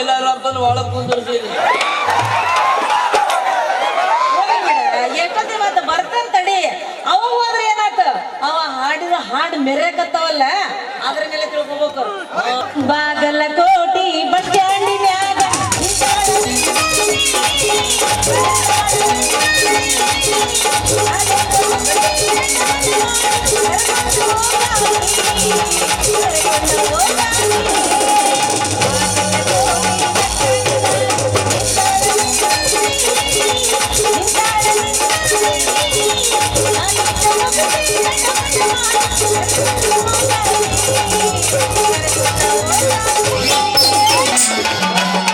ಎಲ್ಲಾರು ಹಬ್ಬನ ಒಳಗೆ ಕುಂದಿರ್ತೀರಿ ಎಷ್ಟೊತ್ತಿ ತಡಿ. ಅವ ಹೋದ್ರೆ ಅವ ಹಾಡಿದ ಹಾಡು ಮೆರೆಕತ್ತವಲ್ಲ, ಅದ್ರ ಮೇಲೆ ತಿಳ್ಕೊಬೇಕು. ಬಾಗಲ ಕೋಟಿ ಬಟ್ಟೆ ಮ್ಯಾಗ Thank you.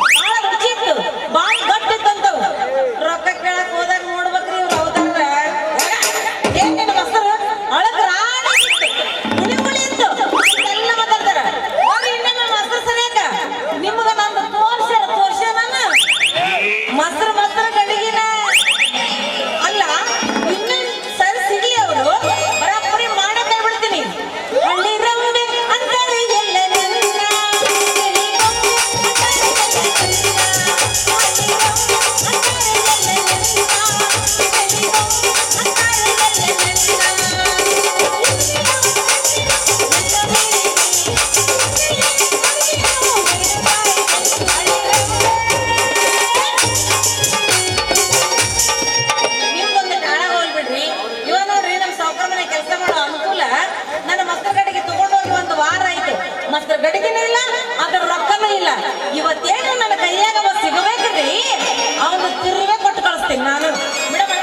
ಗಡಿಗೆನೂ ಇಲ್ಲ, ಅದ್ರ ರೊಕ್ಕನೂ ಇಲ್ಲ. ಇವತ್ತೇನು ನನ್ನ ಕೈಯಾಗ ಅವ ಸಿಗಬೇಕ್ರಿ ಅವನು ತಿರುವೇ ಕೊಟ್ಟು ಕಳಿಸ್ತೀನಿ ನಾನು. ಬಿಡಮ್ಮ.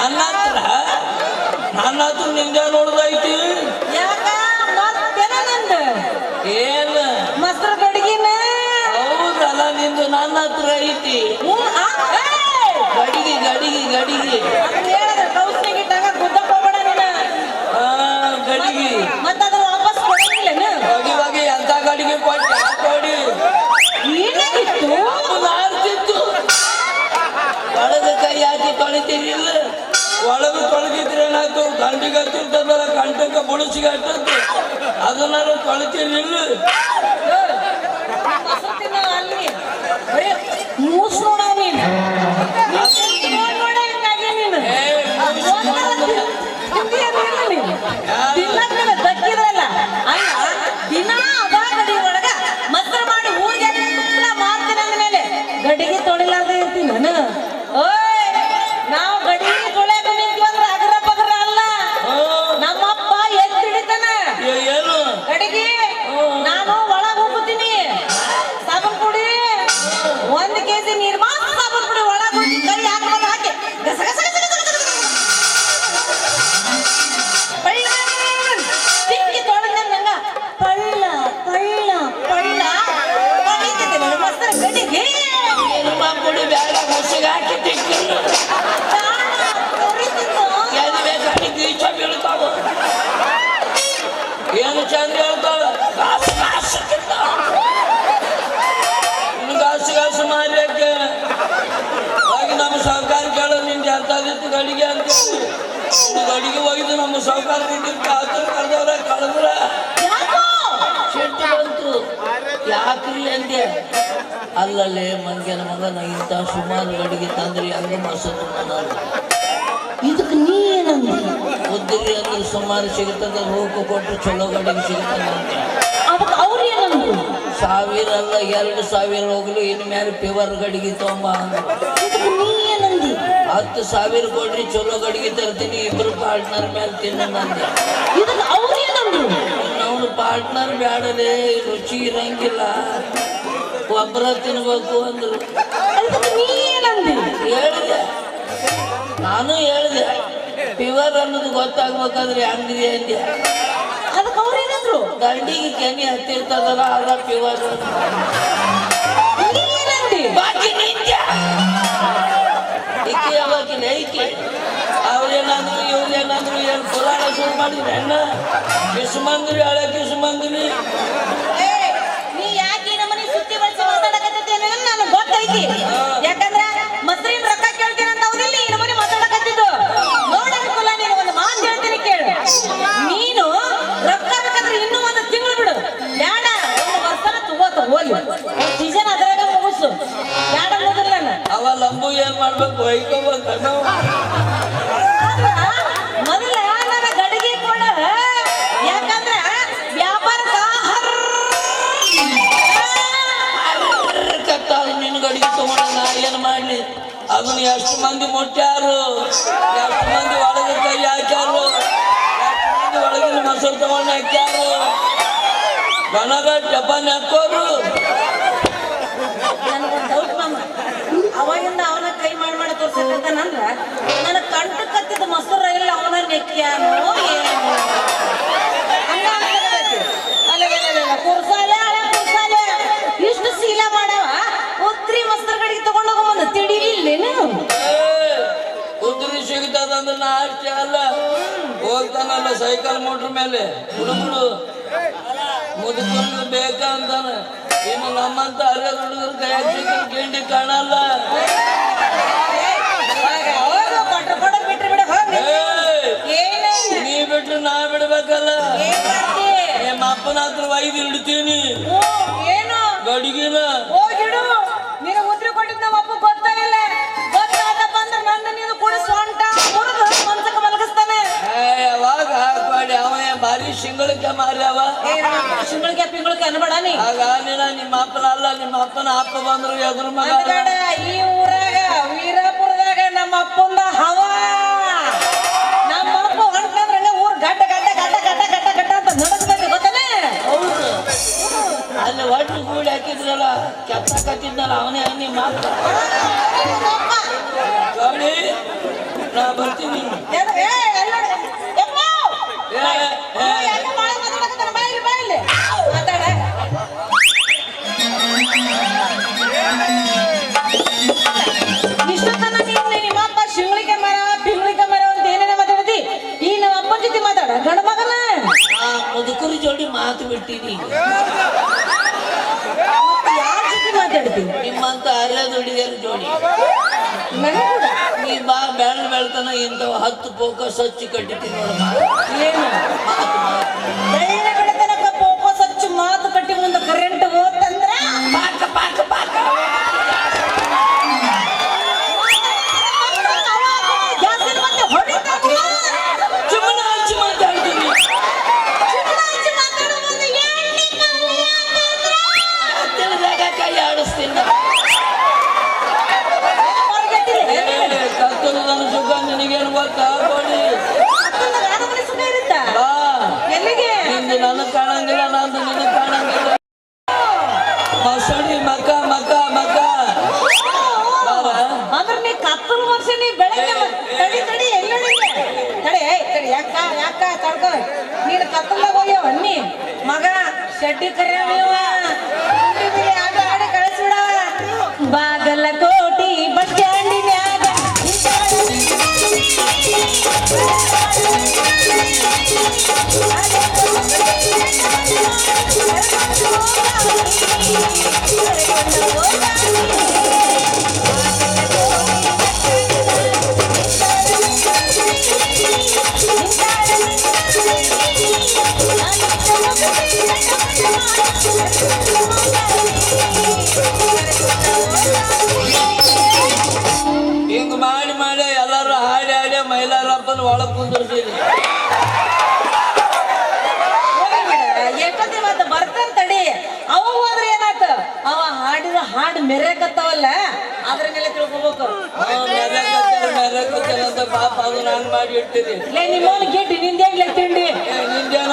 ನನ್ನ ನನ್ನ ಹತ್ರ ನಿಂದೆ ನೋಡುದೈತಿ? ಏನ್? ಮಸ್ತ್ರ ಗಡಿಗಿನ. ಹೌದಲ್ಲ ನಿಂದು ನನ್ನ ಹತ್ರ ಐತಿ ಗಡಿಗಿ ಗಡಿಗಿ ಗಡಿಗಿ. ಏನಾಯ್ತು ಗಂಡಿಗೆ ಹತ್ತಿರ್ತದಲ್ಲ ಕಂಠಕ್ಕೆ ಬುಳಸಿಗೆ ಹತ್ತದ್ದು ಅದನ್ನ ತೊಳಿತೀರಿಲ್ಲ ಏಯ್, ಮೊಸರು ತಿನ್ನೋ ಅಲ್ಲಿ. ಬರೀ ಮೂಸ್ ನೋಡವ ನೀನು. ನೀನ್ ಕರೆದವ್ರ ಕಳೆದ್ರ ಬಂತು ಯಾಕ್ರಿ ಅಂದೆ? ಅಲ್ಲಲ್ಲೇ ಮಂಗನ ಮಗನ ಇಂಥ ಸುಮಾರು ಗಡಿಗೆ ತಂದ್ರಿ ಹಂಗ ಮಸತ್ತು ನಾನು ಇದಕ್ಕೆ ನೀ ಏನಂದಿ? ಅಂದ್ರೆ ಸುಮಾರು ಸಿಗ್ತದ ರೂಪ ಕೊಟ್ಟು ಚಲೋ ಗಡಿಗೆ ಸಿಗ್ತದ ಅಂತ ಅದಕ್ಕೆ ಅವ್ರು ಏನಂದ್ರು? ಸಾವಿರ ಅಲ್ಲ ಎರಡು ಸಾವಿರ ಹೋಗ್ಲಿ ಇನ್ನು ಮೇಲೆ ಪಿವರ್ ಗಡಿಗೆ ತೊಂಬ. ನೀ ಹತ್ತು ಸಾವಿರ ಕೊಡ್ರಿ ಚಲೋ ಗಡಿಗೆ ತರ್ತೀನಿ ಇಬ್ರು ಪಾರ್ಟ್ನರ್ ಮೇಲೆ ತಿನ್ನ ಅವ್ರು ಏನಂದ್ರು ಪಾರ್ಟ್ನರ್ ಬ್ಯಾಡಲೇ ರುಚಿ ಇರಂಗಿಲ್ಲ. ಒಬ್ಬರ ತಿನ್ಬೇಕು ಅಂದ್ರು. ಹೇಳಿದೆ. ನಾನು ಹೇಳಿದೆ. ಫಿವರ್ ಅನ್ನೋದು ಗೊತ್ತಾಗ್ಬೇಕಾದ್ರೆ ಹಂಗಿದೆ ಅಂದೆ. ಅದಕ್ಕೆ ಅವ್ರು ಏನಂದ್ರು ದಂಡಿಗೆ ಕೆನಿ ಹತ್ತಿರ್ತದಲ್ಲ ಅದ ಪ್ಯೂರ್ ಯಾವಾಗಿಲ್ಲ ಏನಾದ್ರು ಅವ್ರೇನಂದ್ರು ಇವ್ರೇನಂದ್ರು ಏನು ಪುರಾಣ ಶುರು ಮಾಡಿದ್ರೆ ಅಣ್ಣ ಕಿಸ್ಮಂದ್ರಿ ಹಳೆ ಕಿಸ್ಮಂದ್ರಿ ಮಾಡ್ಬೇಕು ಹೊಯ್ಕೋಬೇಕು ನಾವು ಮೊದಲ ನನ್ನ ಗಡಿಗೆ ಕೊಡ ಯಾಕಂದ್ರ ವ್ಯಾಪಾರ ಕತ್ತಾಗ ನಿನ್ನ ಗಡಿಗೆ ತಗೊಂಡ ನಾ ಏನ್ ಮಾಡ್ಲಿ? ಅದನ್ನ ಎಷ್ಟು ಮಂದಿ ಮುಟ್ಟ್ಯಾರು? ಎಷ್ಟು ಮಂದಿ ಒಳಗೆ ಕೈ ಹಾಕ್ಯಾರು? ಎಷ್ಟು ಮಂದಿ ಒಳಗಿನ ಮೊಸರು ತಗೊಂಡು ಹಾಕ್ಯಾರು? ಗಣಗ ಜಪಾನ್ ಹಾಕೋರು ನನಗೊಂದು ಡೌಟ್ ಮಾಮ ಅವಾಗಿಂದ ಅವನ ಕೈ ಮಾಡಿ ತೋರ್ಸಕತ್ತಾನಂದ್ರ ನನ್ನ ಕಂಠ ಕತ್ತಿದ ಮೊಸರು ಇಲ್ಲ ಅವನ ನೆಕ್ಕ್ಯಾನೋ ಏನು. ಇಷ್ಟು ಶೀಲ ಮಾಡವ? ಉತ್ರಿ ಮೊಸರು ಕಡೆಗೆ ತಗೊಂಡು ಹೋಗೋದು ತಿಳಿಲಿಲ್ಲೇನು ಸಿಗ್ತದ ಅಂದ್ರೆ ನಾ ಅಷ್ಟೇ ಅಲ್ಲ. ಹೋಗ್ತಾನಲ್ಲ ಸೈಕಲ್ ಮೋಟ್ರ್ ಮೇಲೆ. ಹುಡುಗರು ಮುದುಕರು ಬೇಕ ಅಂತಾನ ಇನ್ನು ನಮ್ಮಂತ ಅರೆ ಹುಡುಗರು ಕೈ ಸಿಕ್ಕರು ಗಿಂಡಿ ಕಾಣಲ್ಲ ಹೋಗು, ಕೊಟ್ರು ಕೊಡು, ಬಿಟ್ರು ಬಿಡು, ಹೋಗು. ಏಯ್, ಏನು? ನೀ ಬಿಟ್ರು ನಾ ಬಿಡ್ಬೇಕಲ್ಲ? ನಿಮ್ಮ ಅಪ್ಪನ ಹತ್ರ ಒಯ್ದು ಇಡ್ತೀನಿ ಗಡಿಗಿನ. ಭಾರಿ ಮಾರ್ಯಾವ ಶಿಂಗಳಿಗೆ ಪಿಂಗಳಿಗೆ ಅನ್ಬೇಡ ನೀ. ಆಗ ನೀನ ನಿಮ್ಮ ಅಪ್ಪನ ಅಲ್ಲ ನಿಮ್ಮ ಅಪ್ಪನ ಅಪ್ಪ ಬಂದ್ರು ಎದುರು ಮಗ ಈ ಊರಾಗ ವೀರಪುರದಾಗ ನಮ್ಮ ಅಪ್ಪಂದ ಹವ ಅಲ್ಲಿ ಒಟ್ಟು ಗೂಳಿ ಹಾಕಿದ್ರಲ್ಲ ಕೆತ್ತ ಕತ್ತಿದ್ನಲ್ಲ ಅವನೇ ನಮ್ಮ ಗೌಳಿ ನಾ ಬರ್ತೀನಿ. ಗಂಡ ಮಗನ? ಮುದುಕರು ಜೋಡಿ ಮಾತು ಬಿಟ್ಟಿದ್ದೀನಿ ನಿಮ್ಮಂತ ಅಲ್ಲದ ಹುಡುಗಿಯರು ಜೋಡಿ. ನೀ ಬಾ ಬೆಳ್ ಬೆಳ್ತನ ಇಂಥವು ಹತ್ತು ಪೋಕ ಸಚ್ಚಿ ಕಟ್ಟಿ ನೋಡಮ್ಮ ಏನು? ತಡ್ಕೊ ನೀನು ಕತ್ತಲ್ದಾಗ ಹೋಗ್ಯವ? ನೀ ಮಗ ಶೆಡ್ಡಿ ಕರೆಯವ ಆಟ ಆಡಿ ಕಳಿಸ್ಬಿಡ ಬಸ್ ಸ್ಟ್ಯಾಂಡಿನ್ಯಾಗ ಹಿಂಗ್ ಮಾಡಿ ಮಾಡಿ ಎಲ್ಲರೂ ಹಾಡಿ ಹಾಡಿ ಮೈಲಾರಪ್ಪನ ಒಳಗ್ ಕುಂದಿರ್ತೀನಿ ಎಷ್ಟೊತ್ತಿ ಮತ್ತೆ ಬರ್ತಾನ ತಡಿ ಅವ ಹೋದ್ರೆ ಏನಾತ ಅವ ಹಾಡಿದ ಹಾಡು ಮೆರೆಕತ್ತವಲ್ಲ? ಅದ್ರ ಮೇಲೆ ತಿಳ್ಕೊಬೇಕು ಮೆರಕತ್ತೇನೆ ಅಂತ ಪಾಪ ಅದನ್ನ ಹಂಗ್ ಮಾಡಿ ಇಡ್ತೀನಿ ನಿಮ್ಮವನ್ ಗೆಡ್ಡಿ ನಿಂದೇಗ್ಲೆ ತಿಂಡಿ? ನಿಂದೇನ